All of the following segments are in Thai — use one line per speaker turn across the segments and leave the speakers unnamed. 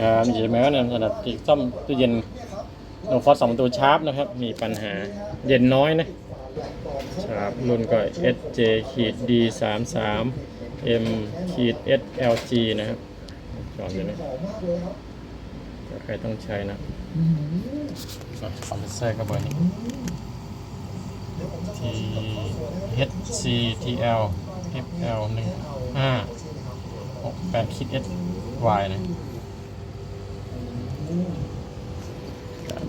ครับนี่ใช่ไหมว่าเนี่ยสำหรับที่ซ่อมตู้เย็นโนฟอสสองประตูชาร์ปนะครับ มีปัญหาเย็นน้อยนะชาร์ปรุ่นก็ SJ ขีด D 3 3 M ขีด SLG นะครับจอดอยู่นะถ้าใครต้องใช้นะคอมเพรสเซอร์ก็เบอร์นี้ T HC TL FL 1 5 6 8ขีด SY นะ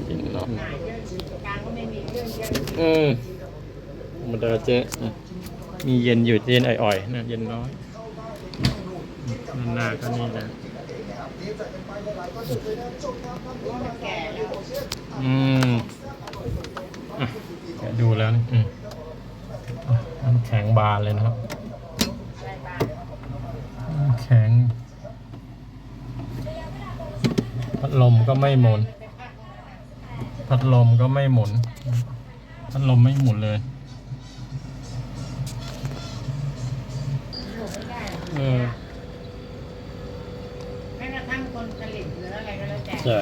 บินเนาะ
กางก็ไม่มีเรื่องเยอะ
อืมมันเดอเจ๊อะมีเย็นอยู่เย็นอ่อยๆนะเย็นน้อยนั่นหน้าก็นี่นะ
มันแก่แล้
อืมอะดูแล้วนี่อืมอะน้ำแข็งบานเลยนะครับน้ำแข็งพัดลมก็ไม่หมุน พัดลมก็ไม่หมุน พัดลมไม่หมุนเลย
อยู่ไม่ได้
เออ
แม้กระทั่งคนผลิตหรืออะไรก็แล้วแต่
ใช่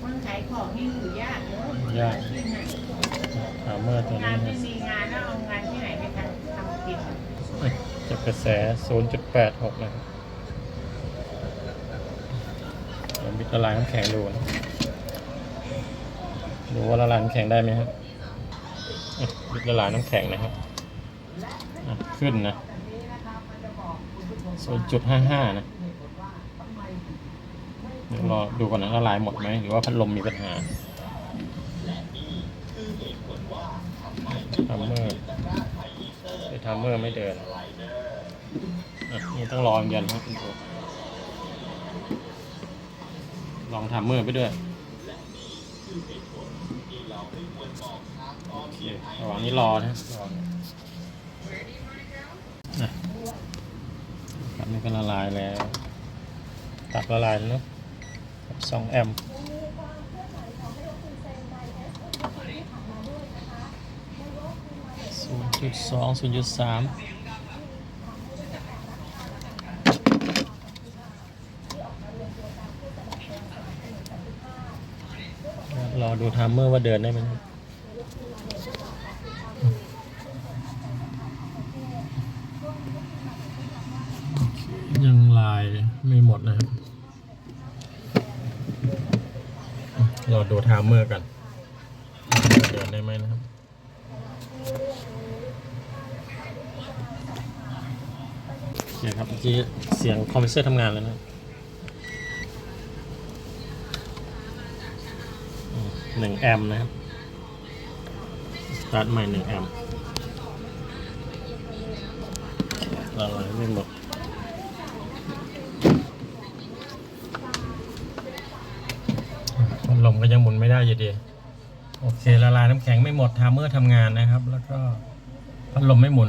คนขายของนี่อยู่ยากเลย
ยาก
ที่ไหน
ถามเมื่อตัว
งา
นี้
นไม่
นะ
มีงานแล้วเอางานที่ไหนไปทำทำกิน
เอ้ยจะกระแส 0.86 นะครับเดี๋ยวบิดละลายน้ำแข็งดูนะ ดูว่าละลายน้ำแข็งได้ไหมครับบิดละลายน้ำแข็งนะครับขึ้นนะ0.55นะเดี๋ยวรอดูก่อนนะละลายหมดไหมหรือว่าพัดลมมีปัญหาทัมเมอร์ไอ้ทัมเมอร์ไม่เดินอะนี่ต้องรองเยวนครับคุณครูลองทัมเมอร์ไปด้วย ระหว่างนี้รอนะอนะครับนี่ก็ละลายแล้ว ตักละลายแล้วเนอะสองแอมป์ศูนย์จุดสองศูนย์จุดสาม รอดูไทม์เมอร์ว่าเดินได้ไหมยังลายไม่หมดนะครับ รอดูไทม์เมอร์กันเดินได้ไหมนะครับโอเคครับเมื่อกี้เสียงคอมพรสเซอร์ทำงานแล้วนะอืม หนึ่งแอมป์นะครับ สตาร์ทใหม่หนึ่งแอมป์ละลายไม่หมดพัดลมก็ยังหมุนไม่ได้อยู่ดีโอเคละลายน้ำแข็งไม่หมดทามเมอร์ทำงานนะครับ แล้วก็พัดลมไม่หมุน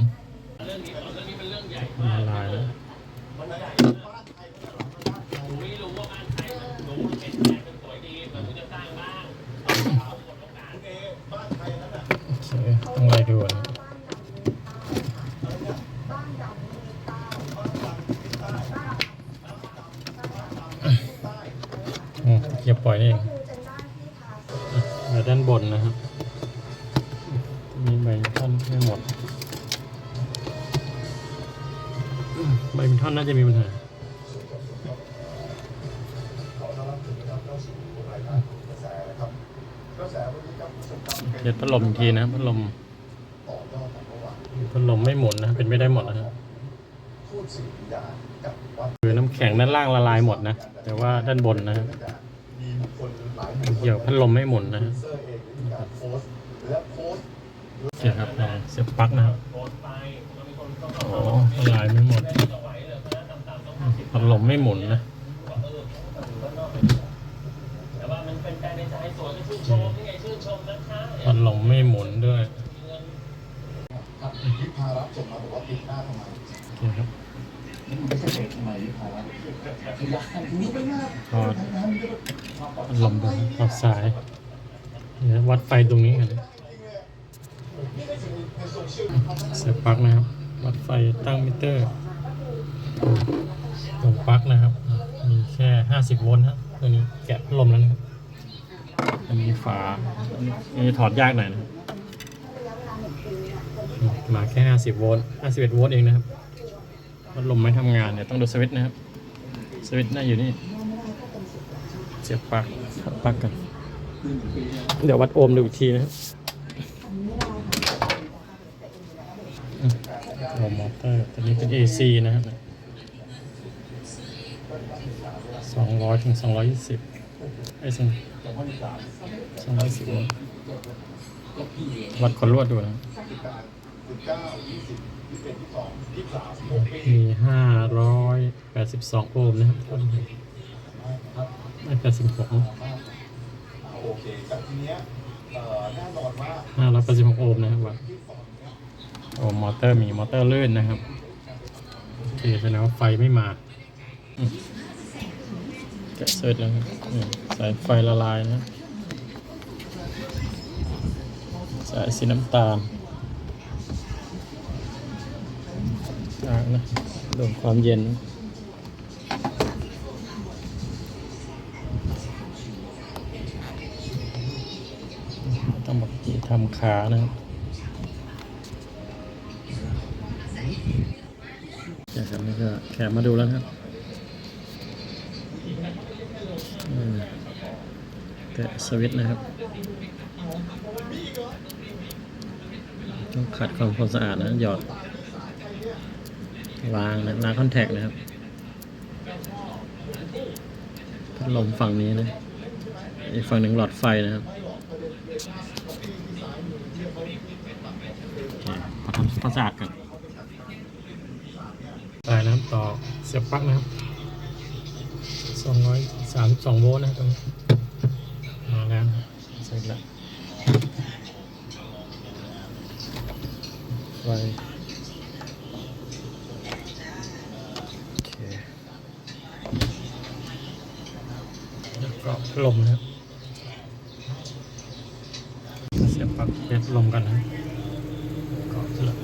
ละลายแล้วโอเคต้องไล่ดูนะ อย่าปล่อยเองเดี๋ยวด้านบนนะครับ มีใบท่อนไม่หมด ใบมินท่อนน่าจะมีปัญหาเดี๋ยวพัดลมอีกทีนะพัดลมพัดลมไม่หมุนนะ เป็นไม่ได้หมดนะครับคือน้ำแข็งด้านล่างละลายหมดนะ แต่ว่าด้านบนนะครับ เกี่ยวพัดลมไม่หมุนนะครับโอเครับลองเสียบปลั๊กนะครับโอ้ละลายไม่หมดพัดลมไม่หมุนนะพัดลมไม่หมุนด้วย
ครับ วิภารับส่งมาบอกว่าปิดหน้าทำไม
โอ
กทำไมวิภารับขยะ
ต่อสายเดี๋ยวัดไฟตรงนี้กันเสียบปลั๊กนะครับ วัดไฟตั้งมิเตอร์ลงปลั๊กนะครับ มีแค่ 50 โวลต์ครับตัวนี้แกะพัดลมแล้วนะครับ อันนี้ฝาอันนี้ถอดยากหน่อยนะมาแค่ 50 โวลต์51 โวลต์เองนะครับ พัดลมไม่ทำงานเนี่ยต้องดูสวิตช์นะครับ สวิตช์น่าอยู่นี่ เสียบปลั๊กปลั๊กกัน เดี๋ยววัดโอห์มดูอีกทีนะครับอืมโอห์มมอเตอร์ตัวนี้เป็น AC นะครับ200ถึง220ไอ้สิ210โวลต์วัดขนลวดดูนะ ครับมี582โอห์มนะครับไม่86นะ
โอเคแต่ทีเนี้ยเอ่อแน่นอนว่า
ห้าร้อยแปดสิบหกโอห์มนะครับวัดโอ้มอเตอร์มีมอเตอร์ลื่นนะครับโอเคแสดงว่าไฟไม่มาแกะเสร็จแล้วครับนี่สายไฟละลายนะสายสีน้ำตาล นะรวมความเย็นต้องบอกที่ทำขานะครับเดี๋ยวครับนี่ก็แขกมาดูแล้วครับแกะสวิตนะครับ ต้องขัดความสะอาดนะหยอด ล้างนะล้าคอนแทคนะครับพัดลมฝั่งนี้นะ อีกฝั่งหนึ่งหลอดไฟนะครับมาทำความสะอาดกันได้นะครับต่อเสียบปลั๊กนะครับสองร้อยสามสองโวลต์นะตรงนี้มาแล้วนะครับเสร็จแล้วไฟ ก็พัดลมนะครับเสียบปลั๊กเทสลมกันนะครับก็เสร็จแล้ว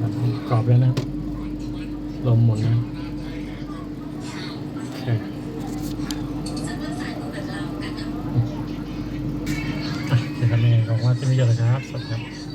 ครับกรอบแล้วนะลมหมุนนะโอเคอะโอเคครับยังไงก็ว่าจะมีเยอะเลยครับสวัสดีครับ